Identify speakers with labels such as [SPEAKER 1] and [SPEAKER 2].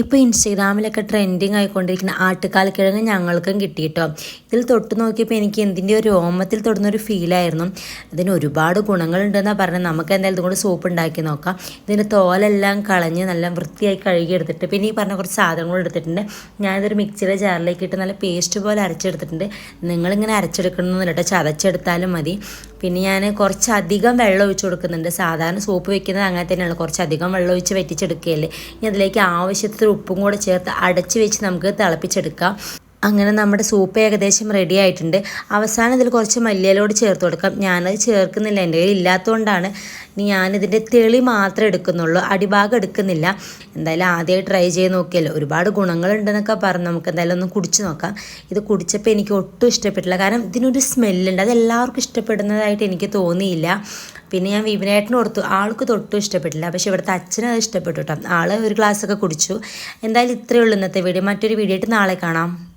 [SPEAKER 1] ഇപ്പോൾ ഇൻസ്റ്റഗ്രാമിലൊക്കെ ട്രെൻഡിങ് ആയിക്കൊണ്ടിരിക്കുന്ന ആട്ടുകാലക്കിഴങ്ങ് ഞങ്ങൾക്കും കിട്ടി കേട്ടോ ഇതിൽ തൊട്ട് നോക്കിയപ്പോൾ എനിക്ക് എന്തിന്റെ ഒരു ഓമത്തിൽ തൊടുന്നൊരു ഫീലായിരുന്നു അതിന് ഒരുപാട് ഗുണങ്ങളുണ്ടെന്നാണ് പറഞ്ഞത്. നമുക്ക് എന്തായാലും ഇതുകൊണ്ട് സൂപ്പ് ഉണ്ടാക്കി നോക്കാം. ഇതിന്റെ തോലെല്ലാം കളഞ്ഞ് നല്ല വൃത്തിയായി കഴുകി എടുത്തിട്ട് പിന്നെ ഈ പറഞ്ഞ കുറച്ച് സാധനങ്ങൾ എടുത്തിട്ടുണ്ട്. ഞാനിതൊരു മിക്സിയുടെ ജാറിലേക്ക് ഇട്ട് നല്ല പേസ്റ്റ് പോലെ അരച്ചെടുത്തിട്ടുണ്ട്. നിങ്ങളിങ്ങനെ അരച്ചെടുക്കണമെന്നില്ല കേട്ടോ. ചതച്ചെടുത്താലും മതി. പിന്നെ ഞാൻ കുറച്ചധികം വെള്ളം ഒഴിച്ച് കൊടുക്കുന്നുണ്ട്. സാധാരണ സൂപ്പ് വെക്കുന്നത് അങ്ങനെ തന്നെയാണ് കുറച്ചധികം വെള്ളം ഒഴിച്ച് വറ്റിച്ചെടുക്കുകയല്ലേ. ഇനി അതിലേക്ക് ആവശ്യത്തിന് ഉപ്പും കൂടെ ചേർത്ത് അടച്ച് വെച്ച് നമുക്ക് തിളപ്പിച്ചെടുക്കാം. അങ്ങനെ നമ്മുടെ സൂപ്പ് ഏകദേശം റെഡി ആയിട്ടുണ്ട്. അവസാനം ഇതിൽ കുറച്ച് മല്ലിയിലോട് ചേർത്ത് കൊടുക്കാം. ഞാനത് ചേർക്കുന്നില്ല. എന്റെ കയ്യിൽ ഇല്ലാത്തതുകൊണ്ടാണ് ഇനി ഞാനിതിന്റെ തെളി മാത്രമേ എടുക്കുന്നുള്ളൂ. അടിഭാഗം എടുക്കുന്നില്ല. എന്തായാലും ആദ്യമായി ട്രൈ ചെയ്ത് നോക്കിയല്ലോ ഒരുപാട് ഗുണങ്ങളുണ്ടെന്നൊക്കെ പറഞ്ഞ്. നമുക്ക് എന്തായാലും ഒന്ന് കുടിച്ച് നോക്കാം. ഇത് കുടിച്ചപ്പോൾ എനിക്ക് ഒട്ടും ഇഷ്ടപ്പെട്ടില്ല. കാരണം ഇതിനൊരു സ്മെല്ലുണ്ട് അത് എല്ലാവർക്കും ഇഷ്ടപ്പെടുന്നതായിട്ട് എനിക്ക് തോന്നിയില്ല. പിന്നെ ഞാൻ വിപിനേട്ടന് കൊടുത്തു. ആൾക്ക് തൊട്ടും ഇഷ്ടപ്പെട്ടില്ല. പക്ഷെ ഇവിടുത്തെ അച്ഛനത് അത് ഇഷ്ടപ്പെട്ടു കേട്ടോ. ആൾ ഒരു ഗ്ലാസ്സൊക്കെ കുടിച്ചു. എന്തായാലും ഇത്രയേ ഉള്ളൂ ഇന്നത്തെ വീഡിയോ മറ്റൊരു വീഡിയോ ആയിട്ട് നാളെ കാണാം.